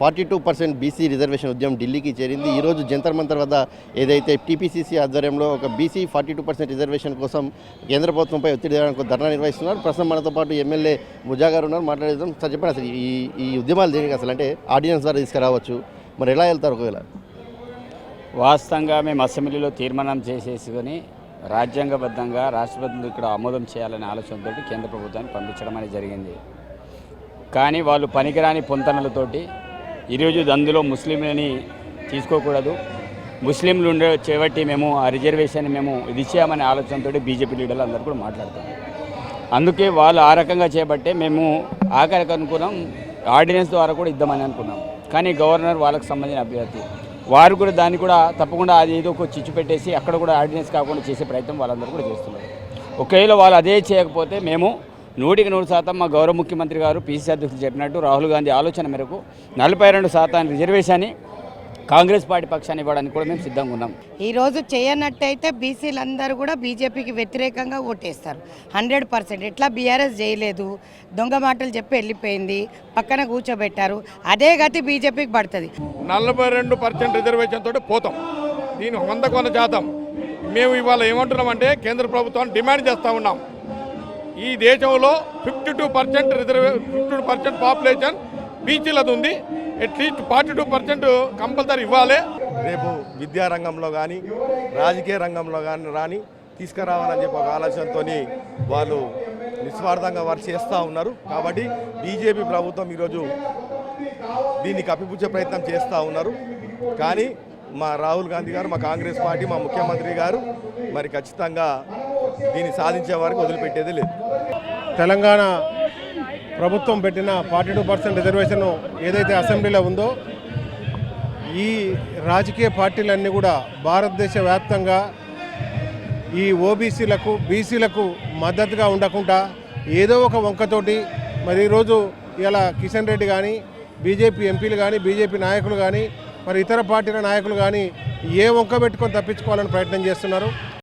Forty two percent BC reservation ఉద్యమం ఢిల్లీకి చేరింది. ఈరోజు జంతర్ మంతర్ వద్ద ఏదైతే టీపీసీసీ ఆధ్వర్యంలో ఒక BC forty two percent reservation కోసం కేంద్ర ప్రభుత్వంపై ఒత్తిడి తేవడానికి ధర్నా నిర్వహిస్తున్నారు. ప్రస్తుతం మనతో పాటు ఎమ్మెల్యే ముజా గారు ఉన్నారు. మాట్లాడేద్దాం. సార్ చెప్పండి అసలు ఈ ఈ ఉద్యమాలు దేనికి అసలు? అంటే ఆర్డినెన్స్ ద్వారా తీసుకురావచ్చు. మరి ఎలా వెళ్తారు ఒకవేళ? వాస్తవంగా మేము అసెంబ్లీలో తీర్మానం చేసేసుకొని రాజ్యాంగబద్ధంగా రాష్ట్రపతిని ఇక్కడ ఆమోదం చేయాలనే ఆలోచనతో కేంద్ర ప్రభుత్వాన్ని పంపించడం అనేది జరిగింది. కానీ వాళ్ళు పనికిరాని పొంతనలతోటి ఈరోజు అందులో ముస్లింలని తీసుకోకూడదు. ముస్లింలు ఉండే చేపట్టి మేము ఆ రిజర్వేషన్ మేము ఇది చేయమనే ఆలోచనతో బీజేపీ లీడర్లు అందరూ కూడా మాట్లాడతాం అందుకే వాళ్ళు ఆ రకంగా చేపట్టే మేము ఆఖరికి అనుకున్నాం ఆర్డినెన్స్ ద్వారా కూడా ఇద్దామని అనుకున్నాం. కానీ గవర్నర్ వాళ్ళకి సంబంధించిన అభ్యర్థి వారు కూడా దాన్ని కూడా తప్పకుండా అది ఏదో ఒక చిచ్చు పెట్టేసి అక్కడ కూడా ఆర్డినెన్స్ కాకుండా చేసే ప్రయత్నం వాళ్ళందరూ కూడా చేస్తున్నారు. ఒకవేళ వాళ్ళు అదే చేయకపోతే మేము నూటికి నూరు శాతం మా గౌరవ ముఖ్యమంత్రి గారు పీసీసీ అధ్యక్షులు చెప్పినట్టు రాహుల్ గాంధీ ఆలోచన మేరకు నలభై రెండు శాతం రిజర్వేషన్ కాంగ్రెస్ పార్టీ పక్షాన్ని ఇవ్వడానికి కూడా మేము సిద్ధంగా ఉన్నాం. ఈరోజు చేయనట్టయితే బీసీలందరూ కూడా బీజేపీకి వ్యతిరేకంగా ఓటేస్తారు. Hundred percent. ఎట్లా బీఆర్ఎస్ చేయలేదు. దొంగ మాటలు చెప్పి వెళ్ళిపోయింది. పక్కన కూర్చోబెట్టారు. అదే గతి బీజేపీకి పడుతుంది. నలభై రెండు పర్సెంట్ రిజర్వేషన్ తోటి పోతాం. దీని వంద కొన శాతం. మేము ఇవాళ ఏమంటున్నామంటే కేంద్ర ప్రభుత్వాన్ని డిమాండ్ చేస్తూ ఉన్నాం. ఈ దేశంలో fifty two percent రిజర్వే fifty two percent population బీసీలది ఉంది. At least forty two percent compulsory ఇవ్వాలి. రేపు విద్యారంగంలో కానీ రాజకీయ రంగంలో కానీ రాని తీసుకురావాలని చెప్పి ఒక ఆలోచనతో వాళ్ళు నిస్వార్థంగా వారు చేస్తూ ఉన్నారు. కాబట్టి బీజేపీ ప్రభుత్వం ఈరోజు దీన్ని కప్పిపుచ్చే ప్రయత్నం చేస్తూ ఉన్నారు. కానీ మా రాహుల్ గాంధీ గారు మా కాంగ్రెస్ పార్టీ మా ముఖ్యమంత్రి గారు మరి ఖచ్చితంగా దీన్ని సాధించే వరకు వదిలిపెట్టేది లేదు. తెలంగాణ ప్రభుత్వం పెట్టిన ఫార్టీ టూ పర్సెంట్ రిజర్వేషన్ ఏదైతే అసెంబ్లీలో ఉందో ఈ రాజకీయ పార్టీలన్నీ కూడా భారతదేశ వ్యాప్తంగా ఈ ఓబీసీలకు బీసీలకు మద్దతుగా ఉండకుండా ఏదో ఒక వంకతోటి మరి ఈరోజు ఇలా కిషన్ రెడ్డి కానీ బీజేపీ ఎంపీలు కానీ బీజేపీ నాయకులు కానీ మరి ఇతర పార్టీల నాయకులు కానీ ఏ వంక పెట్టుకొని తప్పించుకోవాలని ప్రయత్నం చేస్తున్నారు.